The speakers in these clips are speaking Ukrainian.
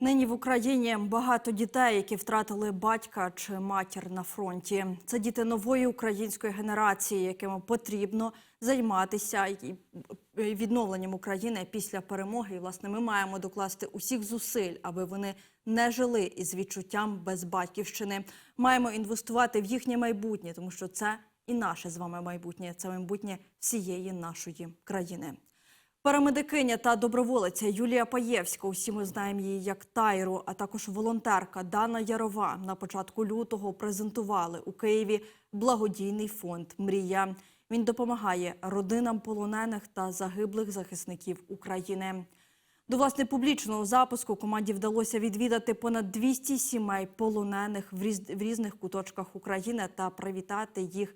Нині в Україні багато дітей, які втратили батька чи матір на фронті. Це діти нової української генерації, яким потрібно займатися відновленням України після перемоги. І власне ми маємо докласти усіх зусиль, аби вони не жили із відчуттям без батьківщини. Маємо інвестувати в їхнє майбутнє, тому що це і наше з вами майбутнє, це майбутнє всієї нашої країни. Парамедикиня та доброволиця Юлія Паєвська, усі ми знаємо її як Тайру, а також волонтерка Дана Ярова на початку лютого презентували у Києві благодійний фонд Мрія. Він допомагає родинам полонених та загиблих захисників України. До власне публічного запуску команді вдалося відвідати понад 200 сімей полонених в різ- в різних куточках України та привітати їх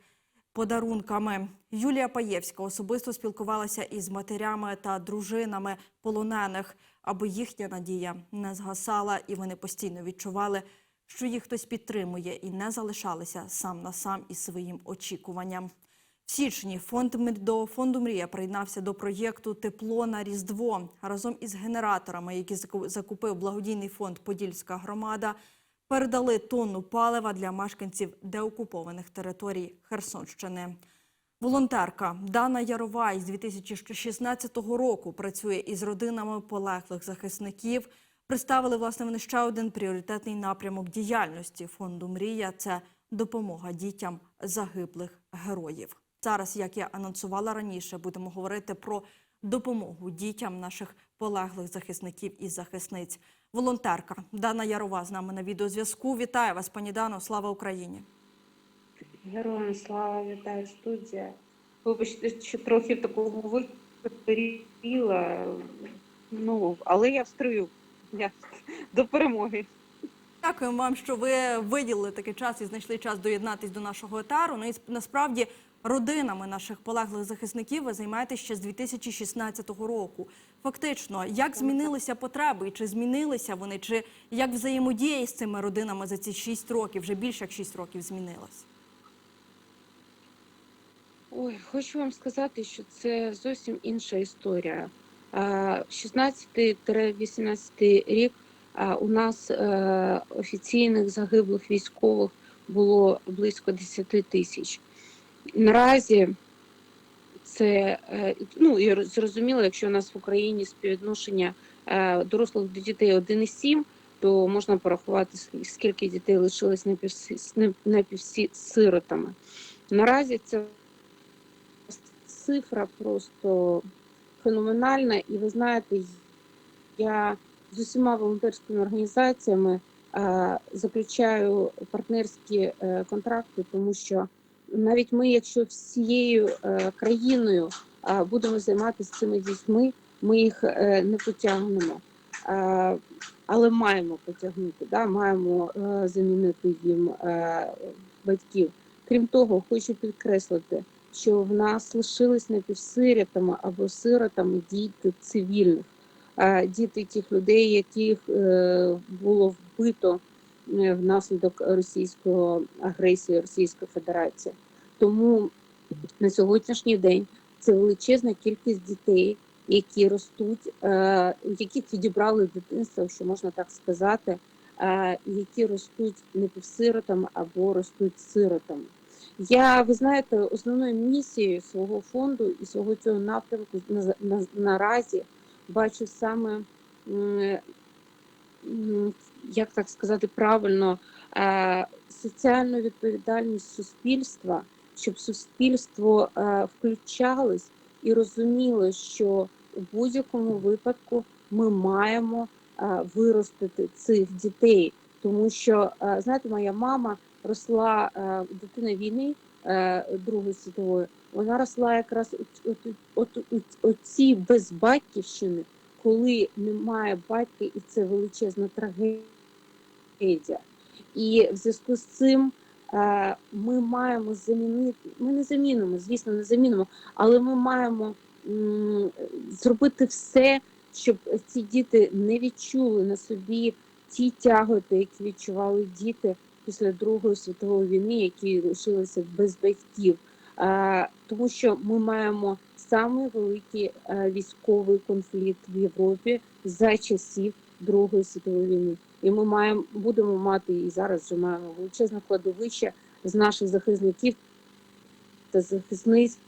подарунками. Юлія Паєвська особисто спілкувалася із матерями та дружинами полонених, аби їхня надія не згасала, і вони постійно відчували, що їх хтось підтримує і не залишалися сам на сам із своїм очікуванням. В січні фонд «Мр- до фонду Мрія приєднався до проєкту Тепло на Різдво разом із генераторами, які закупив благодійний фонд Подільська громада. Передали тонну палива для мешканців деокупованих територій Херсонщини. Волонтерка Дана Ярова із 2016 року працює із родинами полеглих захисників. Представили власне вони ще один пріоритетний напрямок діяльності фонду Мрія це допомога дітям загиблих героїв. Зараз, як я анонсувала раніше, будемо говорити про допомогу дітям наших полеглих захисників і захисниць. Волонтерка Дана Ярова з нами на відеозв'язку. Вітаю вас, пані Дано. Слава Україні! Героям слава, вітаю студія. Вибачте, що трохи в такому випаріла, ну, але я встрою я, до перемоги. Дякуємо вам, що ви виділили такий час і знайшли час доєднатись до нашого етару. Ну і насправді родинами наших полеглих захисників ви займаєтесь ще з 2016 року. Фактично, як змінилися потреби, і чи змінилися вони, чи як взаємодія з цими родинами за ці 6 років, вже більше як 6 років змінилась? Ой, хочу вам сказати, що це зовсім інша історія. А, 16-18 рік у нас е, офіційних загиблих військових було близько 10 тисяч. Наразі це е, ну і зрозуміло, якщо у нас в Україні співвідношення е, дорослих до дітей 1,7, то можна порахувати скільки дітей лишилось напівсиротами. Наразі це цифра просто феноменальна, і ви знаєте, я з усіма волонтерськими організаціями е, заключаю партнерські контракти, тому що навіть ми, якщо всією е, країною будемо займатися цими дітьми, ми їх е, не потягнемо. Але маємо потягнути, да? маємо е, замінити їм батьків. Крім того, хочу підкреслити, що в нас лишились напівсирятами або сиротами діти цивільних, діти тих людей, яких було вбито внаслідок російської агресії Російської Федерації. Тому на сьогоднішній день це величезна кількість дітей, які ростуть, е, яких відібрали з дитинства, що можна так сказати, е, які ростуть напівсиротами або ростуть сиротами. Я, ви знаєте, основною місією свого фонду і свого цього напрямку на, на, наразі бачу саме, як так сказати правильно, е, соціальну відповідальність суспільства, щоб суспільство е, включалось і розуміло, що у будь-якому випадку ми маємо е, виростити цих дітей, тому що знаєте, моя мама росла дитина війни Другої світової, вона росла якраз от цій безбатьківщини, коли немає батька, і це величезна трагедія. І в зв'язку з цим е, ми маємо замінити. Ми не замінимо, звісно, не замінимо, але ми маємо зробити все, щоб ці діти не відчули на собі ті тяготи, які відчували діти після Другої світової війни, які лишилися без батьків. Е, Тому що ми маємо самий великий е, військовий конфлікт в Європі за часів Другої світової війни. І ми маємо будемо мати і зараз вже маємо величезне кладовище з наших захисників та захисниць,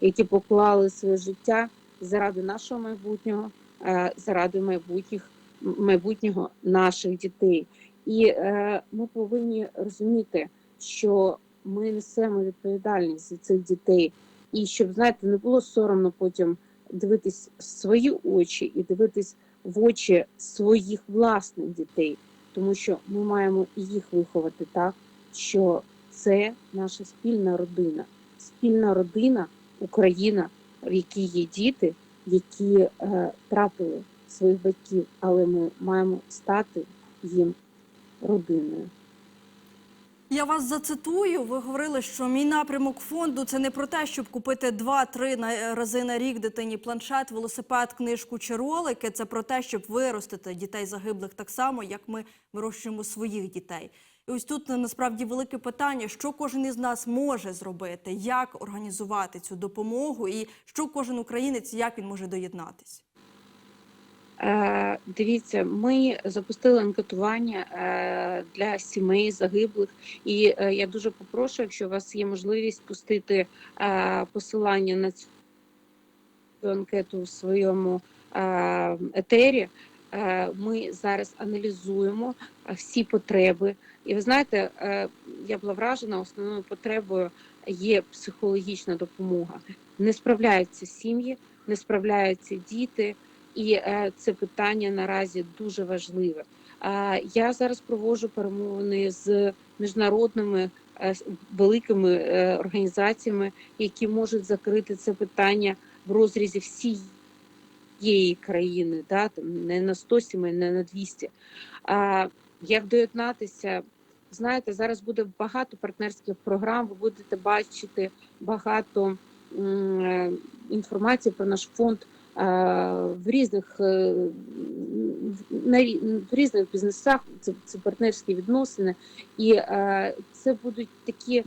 які поклали своє життя заради нашого майбутнього, е, заради майбутніх майбутнього наших дітей. І е, ми повинні розуміти, що ми несемо відповідальність за цих дітей, і щоб знаєте, не було соромно потім дивитись в свої очі і дивитись в очі своїх власних дітей, тому що ми маємо їх виховати так, що це наша спільна родина, спільна родина Україна, в якій є діти, які е, втратили своїх батьків, але ми маємо стати їм родиною. Я вас зацитую. Ви говорили, що мій напрямок фонду це не про те, щоб купити два-три на- рази на рік дитині планшет, велосипед, книжку чи ролики. Це про те, щоб виростити дітей загиблих так само, як ми вирощуємо своїх дітей. І ось тут насправді велике питання, що кожен із нас може зробити, як організувати цю допомогу, і що кожен українець, як він може доєднатися. Е, Дивіться, ми запустили анкетування е, для сімей загиблих, і е, я дуже попрошу, якщо у вас є можливість пустити посилання на цю анкету в своєму етері. Ми зараз аналізуємо всі потреби. І ви знаєте, я була вражена, основною потребою є психологічна допомога. Не справляються сім'ї, не справляються діти. І е, це питання наразі дуже важливе. Я зараз проводжу перемовини з міжнародними е, великими е, організаціями, які можуть закрити це питання в розрізі всієї країни, да, там, не на 100 сімей, не на 200. А, як доєднатися? Знаєте, зараз буде багато партнерських програм. Ви будете бачити багато інформації про наш фонд в різних рі- в різних бізнесах. Це, це партнерські відносини, і е, це будуть такі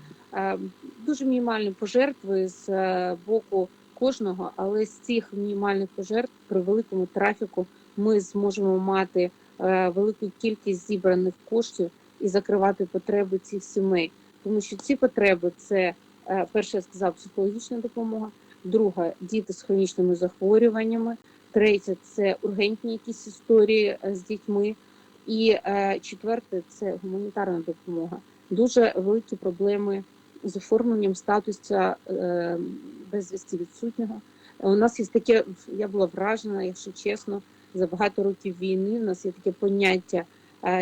дуже мінімальні пожертви з е, боку кожного, але з цих мінімальних пожертв при великому трафіку ми зможемо мати е, велику кількість зібраних коштів і закривати потреби цих сімей, тому що ці потреби це е, перше сказав психологічна допомога. Друга діти з хронічними захворюваннями. Третє це ургентні якісь історії е, з дітьми. І е, четверте це гуманітарна допомога. Дуже великі проблеми з оформленням статусу е, безвісті відсутнього. У нас є таке, я була вражена, якщо чесно, за багато років війни. У нас є таке поняття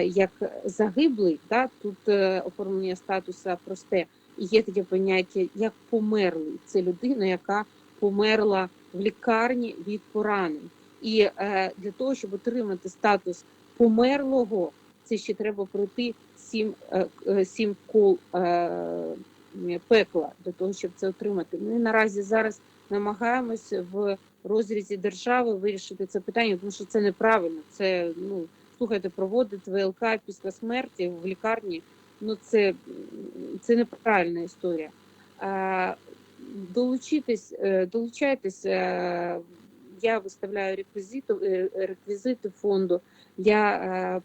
як загиблий. Да? Тут оформлення статуса просте. І є таке поняття як померлий. Це людина, яка померла в лікарні від поранень. І е, для того, щоб отримати статус померлого, це ще треба пройти сім, е, е, сім кол е, пекла для того, щоб це отримати. Ми наразі зараз намагаємося в розрізі держави вирішити це питання, тому що це неправильно. Це ну слухайте, проводити ВЛК після смерті в лікарні. Ну це, це неправильна історія. Долучитись, е, долучайтесь. е, Я виставляю реквізити, е, реквізити фонду. Я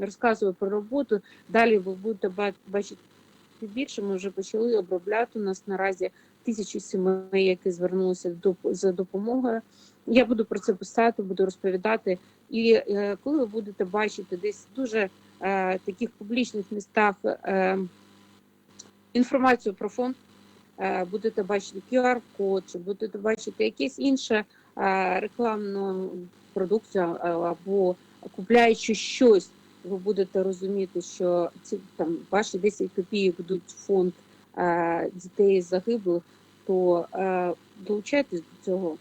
розказую про роботу. Далі ви будете бачити більше. Ми вже почали обробляти. У нас наразі тисячі сімей, які звернулися за допомогою. Я буду про це писати, буду розповідати. І коли ви будете бачити десь дуже е, таких публічних містах е, інформацію про фонд, е, будете бачити QR-код, чи будете бачити якесь інше е, рекламну продукцію або купляючи щось, ви будете розуміти, що ці там ваші 10 копійок йдуть в фонд е, дітей загиблих, то е, долучайтесь до цього.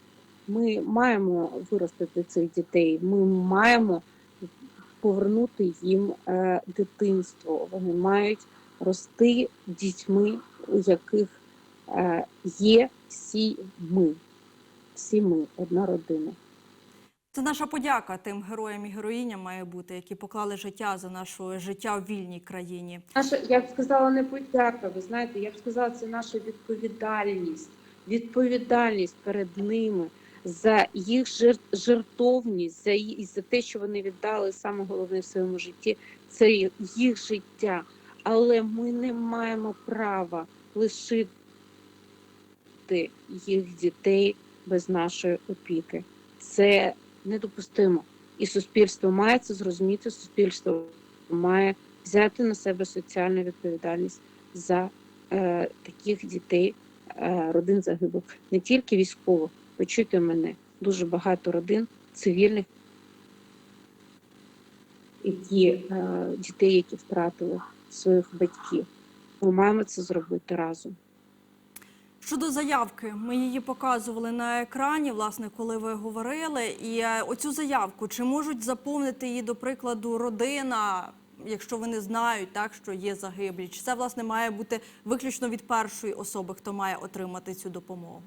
Ми маємо виростити цих дітей. Ми маємо повернути їм е, дитинство. Вони мають рости дітьми, у яких е, є всі ми. Всі ми, одна родина. Це наша подяка тим героям і героїням має бути, які поклали життя за наше життя в вільній країні. Наша, я б сказала, не подяка. Ви знаєте, я б сказала, це наша відповідальність. Відповідальність перед ними. За їх жертовність, за, ї- за те, що вони віддали саме головне в своєму житті, це їх життя. Але ми не маємо права лишити їх дітей без нашої опіки. Це недопустимо. І суспільство має це зрозуміти. Суспільство має взяти на себе соціальну відповідальність за е, таких дітей, е, родин загиблих, не тільки військових. Почуйте мене, дуже багато родин цивільних, які е, дітей, які втратили своїх батьків. Ми маємо це зробити разом. Щодо заявки, ми її показували на екрані, власне, коли ви говорили. І е, оцю заявку чи можуть заповнити її, до прикладу, родина, якщо вони знають, так що є загиблі? Чи це власне має бути виключно від першої особи, хто має отримати цю допомогу?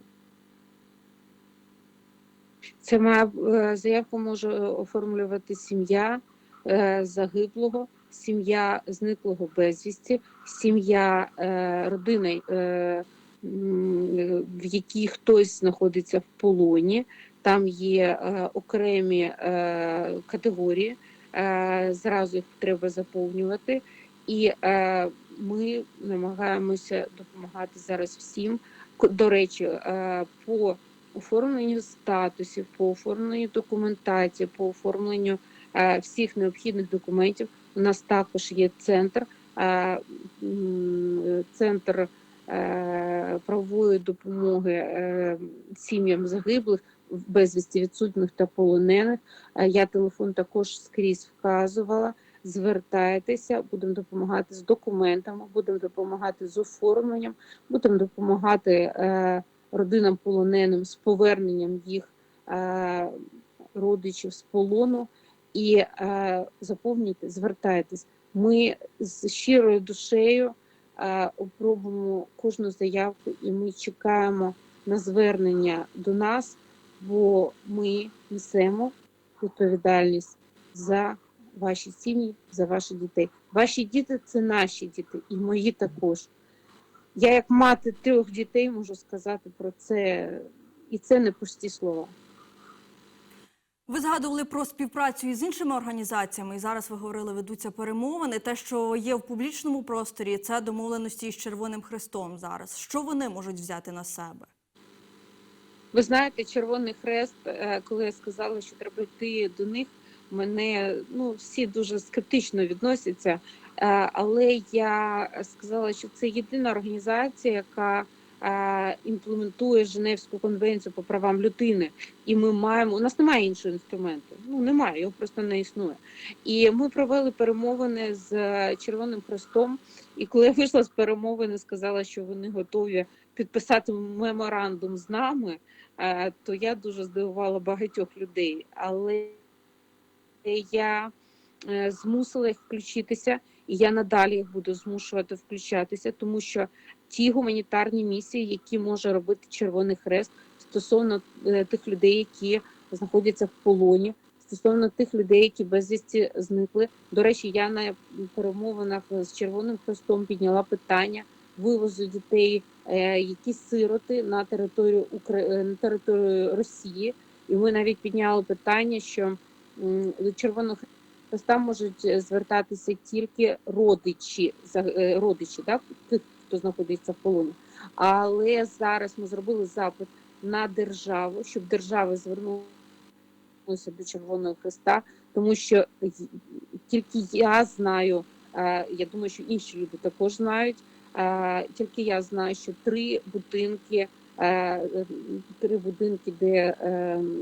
Це має е, заявку може оформлювати сім'я е, загиблого, сім'я зниклого безвісті, сім'я е, родини, е, в якій хтось знаходиться в полоні. Там є е, окремі е, категорії, е, зразу їх треба заповнювати. І е, ми намагаємося допомагати зараз всім. До речі, е, по оформленню статусів, по оформленню документації, по оформленню е, всіх необхідних документів. У нас також є центр, е, центр е, правової допомоги сім'ям загиблих, безвісті відсутніх та полонених. Я телефон також скрізь вказувала. Звертайтеся, будемо допомагати з документами, будемо допомагати з оформленням, будемо допомагати родинам полоненим з поверненням їх е, родичів з полону і е, заповнюйте, звертайтесь. Ми з щирою душею е, опробуємо кожну заявку, і ми чекаємо на звернення до нас, бо ми несемо відповідальність за ваші сім'ї, за ваших дітей. Ваші діти це наші діти, і мої також. Я, як мати трьох дітей, можу сказати про це, і це не пусті слова. Ви згадували про співпрацю із іншими організаціями, і зараз ви говорили, ведуться перемовини. Те, що є в публічному просторі, це домовленості із Червоним Хрестом зараз. Що вони можуть взяти на себе? Ви знаєте, Червоний Хрест, е, коли я сказала, що треба йти до них, мене ну всі дуже скептично відносяться. Е, Але я сказала, що це єдина організація, яка е, імплементує Женевську конвенцію по правам людини, і ми маємо у нас немає іншого інструменту. Ну немає, його просто не існує. І ми провели перемовини з е, Червоним Хрестом. І коли я вийшла з перемовини, сказала, що вони готові підписати меморандум з нами. То я дуже здивувала багатьох людей. Але я змусила їх включитися, і я надалі їх буду змушувати включатися, тому що ті гуманітарні місії, які може робити Червоний Хрест стосовно е, тих людей, які знаходяться в полоні, стосовно тих людей, які безвісті зникли. До речі, я на перемовинах з Червоним Хрестом підняла питання вивозу дітей, е, які сироти на територію е, на територію Росії. І ми навіть підняли питання, що до Червоного Хреста можуть е, звертатися тільки родичі, е, родичі, так, тих, хто знаходиться в полоні. Але зараз ми зробили запит на державу, щоб держава звернулася до Червоного Хреста, тому що тільки я знаю, е, я думаю, що інші люди також знають. Тільки я знаю, що три будинки, три будинки, де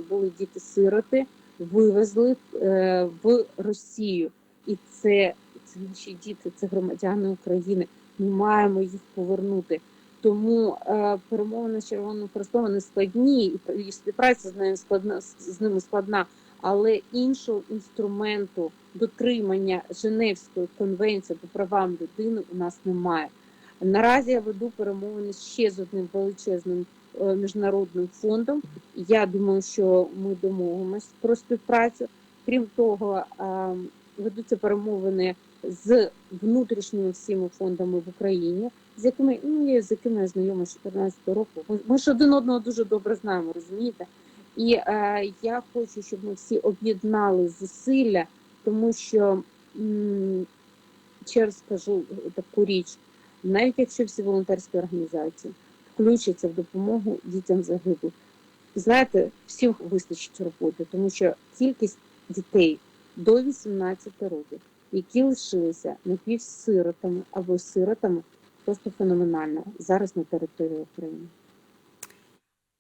були діти-сироти, вивезли е, в Росію, і це, це наші діти, це громадяни України. Ми маємо їх повернути. Тому е, перемовини з Червоним Хрестом вони складні, і пр- і співпраця з ними складна з- ними складна, але іншого інструменту дотримання Женевської конвенції по правам людини у нас немає. Наразі я веду перемовини ще з одним величезним міжнародним фондом. Я думаю, що ми домовимося про співпрацю. Крім того, е, ведуться перемовини з внутрішніми всіми фондами в Україні, з якими ну з якими я знайома з 14-го року. Ми, ж один одного дуже добре знаємо, розумієте? І е, я хочу, щоб ми всі об'єднали зусилля, тому що м, ще скажу таку річ, навіть якщо всі волонтерські організації включаться в допомогу дітям загиблих, знаєте, всім вистачить роботи, тому що кількість дітей до 18 років, які лишилися напівсиротами або сиротами, просто феноменальна зараз на території України.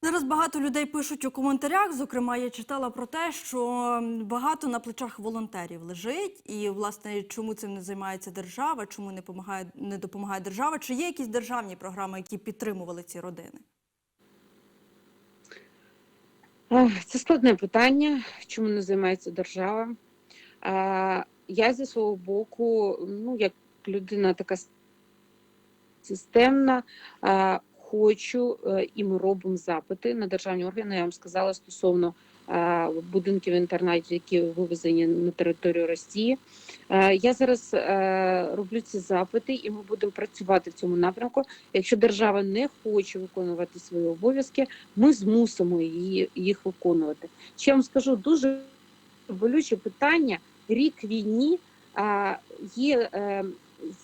Зараз багато людей пишуть у коментарях. Зокрема, я читала про те, що багато на плечах волонтерів лежить, і власне чому цим не займається держава, чому не допомагає, не допомагає держава? Чи є якісь державні програми, які підтримували ці родини? Це складне питання, чому не займається держава. Я зі свого боку, ну як людина така системна, хочу е, і ми робимо запити на державні органи. Я вам сказала стосовно е, будинків інтернатів, які вивезені на територію Росії. Е, Я зараз роблю ці запити, і ми будемо працювати в цьому напрямку. Якщо держава не хоче виконувати свої обов'язки, ми змусимо її їх виконувати. Ще вам скажу дуже болюче питання. Рік війні є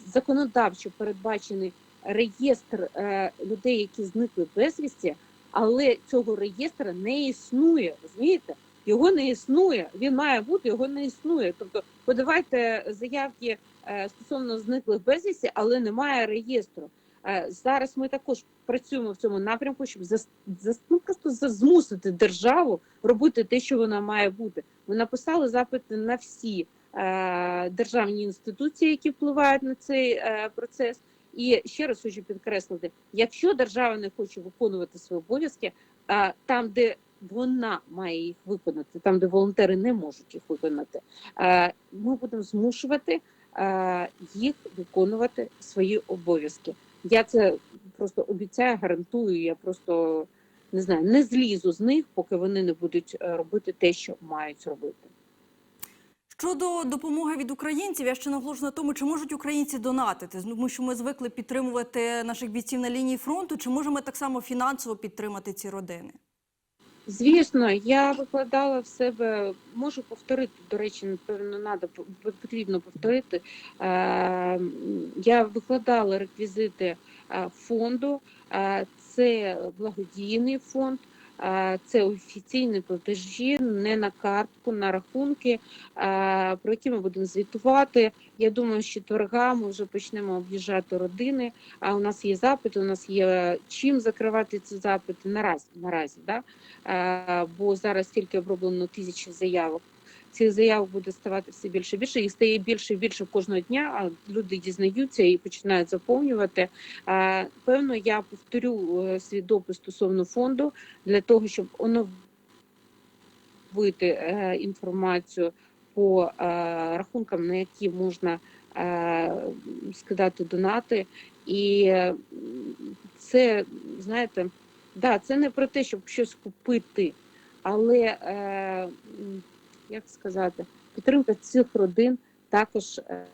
законодавчо передбачений реєстр е, людей, які зникли безвісті, але цього реєстру не існує. Розумієте? Його не існує. Він має бути, його не існує. Тобто, подавайте заявки е, стосовно зниклих безвісті, але немає реєстру. Е, Зараз ми також працюємо в цьому напрямку, щоб зас, зас, ну, просто за- змусити державу робити те, що вона має бути. Ми написали запити на всі державні інституції, які впливають на цей процес. І ще раз хочу підкреслити: якщо держава не хоче виконувати свої обов'язки, там, де вона має їх виконати, там де волонтери не можуть їх виконати, ми будемо змушувати їх виконувати свої обов'язки. Я це просто обіцяю, гарантую. Я просто не знаю, не злізу з них, поки вони не будуть е, робити те, що мають робити. Щодо допомоги від українців, я ще наголошу на тому, чи можуть українці донатити, тому що ми звикли підтримувати наших бійців на лінії фронту. Чи можемо так само фінансово підтримати ці родини? Звісно, я викладала в себе, можу повторити, до речі, напевно, надо, потрібно повторити. Е, Я викладала реквізити е, фонду, Е, це благодійний фонд, це офіційні платежі, не на картку, на рахунки, е, про які ми будемо звітувати. Я думаю, що торга ми вже почнемо об'їжджати родини. А у нас є запити, у нас є чим закривати ці запити наразі. наразі да? Е, бо зараз тільки оброблено тисячі заявок. Цих заявок буде ставати все більше і більше. Їх стає більше і більше кожного дня. А люди дізнаються і починають заповнювати. Певно, я повторю е, свій допис стосовно фонду для того, щоб оновити е, інформацію по е, рахункам, на які можна скидати донати. І це, знаєте, да, це не про те, щоб щось купити, але е, як сказати, підтримка цих родин також е,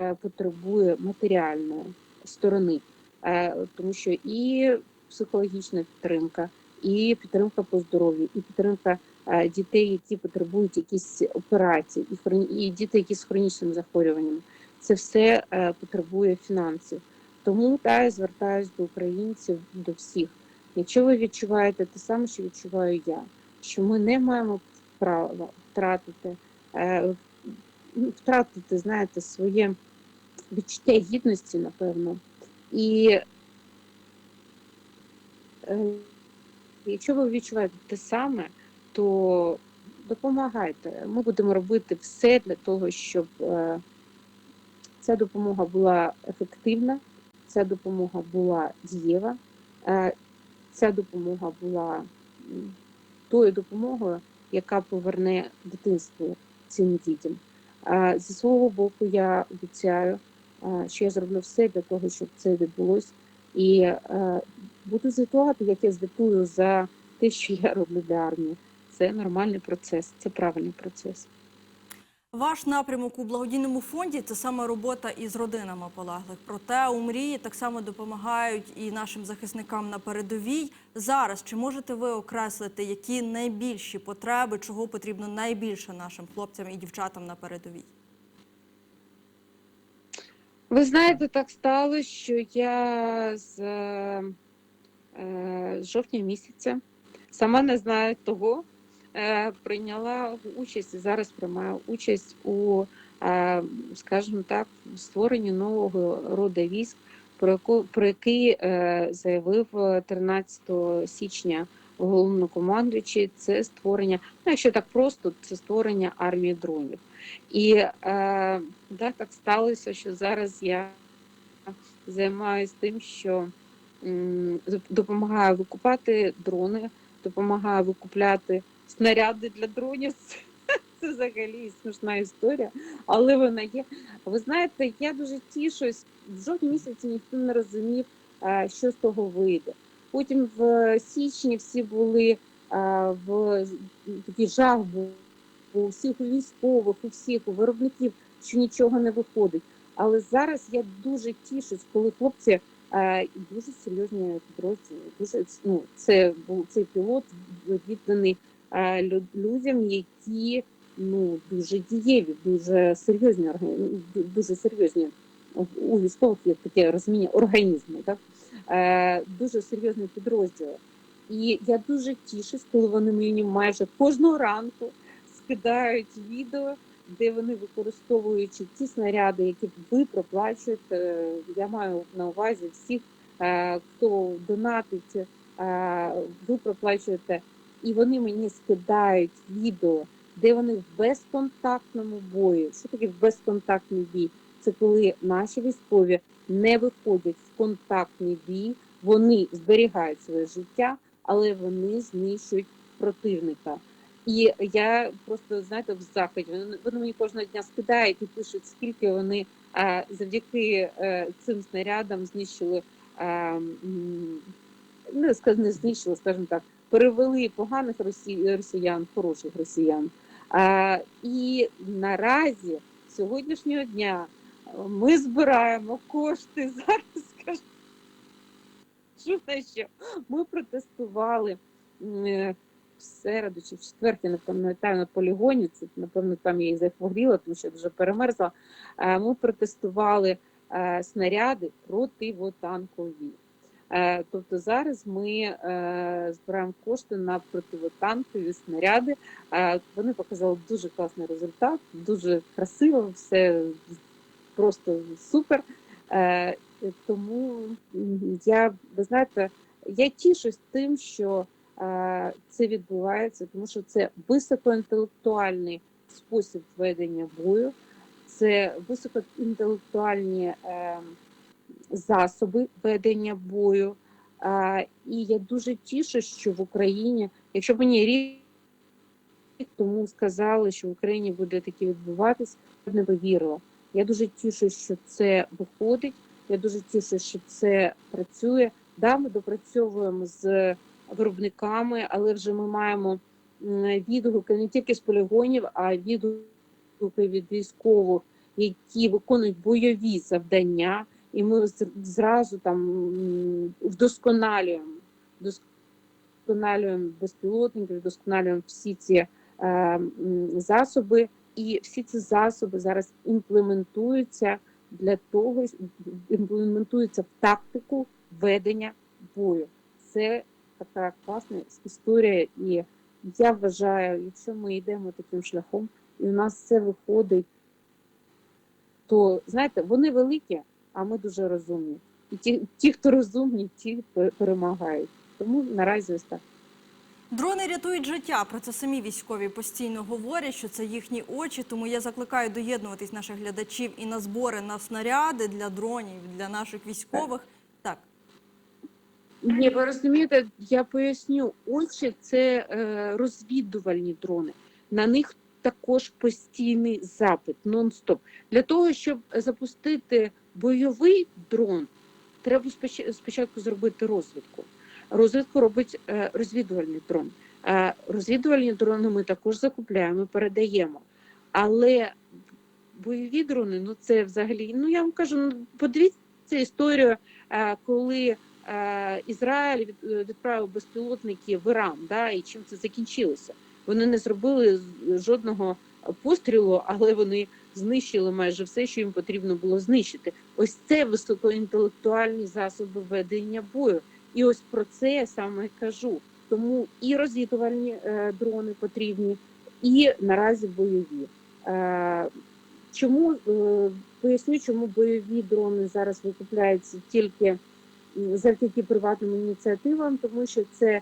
е, потребує матеріальної сторони, е, тому що і психологічна підтримка, і підтримка по здоров'ю, і підтримка дітей, які потребують якісь операції, і, хроні... і діти, які з хронічними захворюваннями. Це все потребує фінансів. Тому та я звертаюся до українців, до всіх. Якщо ви відчуваєте те саме, що відчуваю я, що ми не маємо права втратити, е, втратити, знаєте, своє відчуття гідності, напевно. І е, якщо ви відчуваєте те саме, то допомагайте. Ми будемо робити все для того, щоб е, ця допомога була ефективна, ця допомога була дієва, ця допомога була тою допомогою, яка поверне дитинство цим дітям. Зі свого боку, я обіцяю, що я зроблю все для того, щоб це відбулося. І буду звітувати, як я звітую за те, що я роблю для армії. Це нормальний процес, це правильний процес. Ваш напрямок у благодійному фонді це саме робота із родинами полеглих. Проте у мрії так само допомагають і нашим захисникам на передовій. Зараз чи можете ви окреслити, які найбільші потреби, чого потрібно найбільше нашим хлопцям і дівчатам на передовій? Ви знаєте, так сталося, що я з е, е, з жовтня місяця сама не знаю того, прийняла участь і зараз приймаю участь у, е, скажімо так, створенні нового роду військ, про, який е, заявив е, 13 січня головнокомандуючий, це створення, ну якщо так просто, це створення армії дронів. І е, да, так сталося, що зараз я займаюся тим, що допомагаю викупати дрони, допомагаю викупляти снаряди для дронів. Це, взагалі смішна історія, але вона є. Ви знаєте, я дуже тішусь. В жовтні місяці ніхто не розумів, е, що з того вийде. Потім в січні всі були е, в такий жах був у всіх у військових, у всіх, у виробників, що нічого не виходить. Але зараз я дуже тішусь, коли хлопці е, дуже серйозні підрозділи. Дуже ну, це був цей пілот відданий е, людям, які ну дуже дієві, дуже серйозні дуже серйозні у військових є таке розуміння організму, так е, дуже серйозні підрозділи. І я дуже тішусь, коли вони мені майже кожного ранку скидають відео, де вони використовуючи ті снаряди, які ви проплачуєте. Я маю на увазі всіх, е, хто донатить, е, ви проплачуєте, і вони мені скидають відео, де вони в безконтактному бою. Що таке безконтактний бій? Це коли наші військові не виходять в контактний бій, вони зберігають своє життя, але вони знищують противника. І я просто знаєте в захваті. Вони, вони мені кожного дня скидають і пишуть, скільки вони е, завдяки е, цим снарядам знищили. Е, м, не сказ- не знищили, скажімо так, перевели поганих росіян, хороших росіян. І наразі сьогоднішнього дня ми збираємо кошти. Зараз скажу, на що. Ми протестували е, в середу чи в четвер, я не пам'ятаю на полігоні. Це напевно там я і захворіла, тому що дуже перемерзла. Ми протестували снаряди противотанкові. Е, Тобто зараз ми е, збираємо кошти на противотанкові снаряди. Е, Вони показали дуже класний результат, дуже красиво, все просто супер. Тому я, ви знаєте, я тішусь тим, що це відбувається, тому що це високоінтелектуальний спосіб ведення бою, це високоінтелектуальні засоби ведення бою. І я дуже тішу, що в Україні, якщо мені рік тому сказали, що в Україні буде таке відбуватись, я б не повірила. Я дуже тішу, що це виходить. Я дуже тішу, що це працює. Да, ми допрацьовуємо з виробниками, але вже ми маємо відгуки не тільки з полігонів, а відгуки від військових, які виконують бойові завдання, і ми зразу там вдосконалюємо, вдосконалюємо безпілотники, вдосконалюємо всі ці е, засоби, і всі ці засоби зараз імплементуються для того, імплементуються в тактику ведення бою. Це така класна історія, і я вважаю, якщо ми йдемо таким шляхом, і у нас це виходить, то знаєте, вони великі, а ми дуже розумні. І ті, ті хто розумні, ті перемагають. Тому наразі ось так. Дрони рятують життя. Про це самі військові постійно говорять, що це їхні очі. Тому я закликаю доєднуватись наших глядачів і на збори на снаряди для дронів, для наших військових. Так. Ні, ви розумієте, я поясню, очі це е, розвідувальні дрони. На них також постійний запит, нон-стоп. Для того, щоб запустити бойовий дрон, треба спочатку зробити розвідку. Розвідку робить е, розвідувальний дрон. Е, розвідувальні дрони ми також закупляємо, передаємо. Але бойові дрони, ну це взагалі. Ну я вам кажу, ну подивіться історію, е, коли Ізраїль від- відправив безпілотники в Іран, да, і чим це закінчилося. Вони не зробили жодного пострілу, але вони знищили майже все, що їм потрібно було знищити. Ось це високоінтелектуальні засоби ведення бою. І ось про це я саме кажу. Тому і розвідувальні е, дрони потрібні, і наразі бойові. Е, чому е, поясню, чому бойові дрони зараз викупляються тільки завдяки приватним ініціативам, тому що це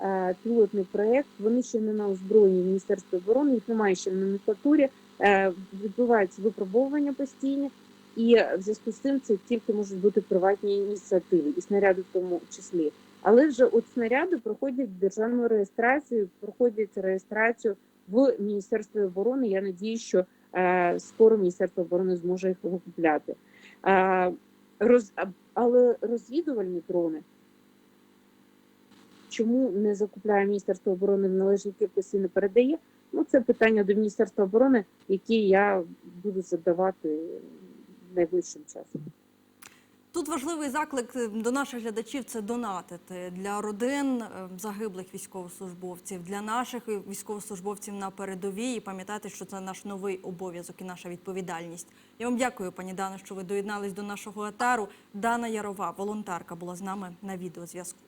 е, пілотний проєкт. Вони ще не на озброєнні Міністерства оборони, їх немає ще в номенклатурі. Е, відбуваються випробовування постійні, і в зв'язку з цим це тільки можуть бути приватні ініціативи, і снаряди в тому числі. Але вже от снаряди проходять державну реєстрацію, проходять реєстрацію в Міністерстві оборони. Я надію, що е, скоро Міністерство оборони зможе їх викупляти. Е, роз, але розвідувальні дрони. Чому не закупляє Міністерство оборони в належній кількості не передає? Ну, це питання до Міністерства оборони, які я буду задавати найближчим часом. Тут важливий заклик е, до наших глядачів це донатити для родин е, загиблих військовослужбовців, для наших військовослужбовців на передовій і пам'ятати, що це наш новий обов'язок і наша відповідальність. Я вам дякую, пані Дано, що ви доєднались до нашого етару. Дана Ярова, волонтерка, була з нами на відеозв'язку.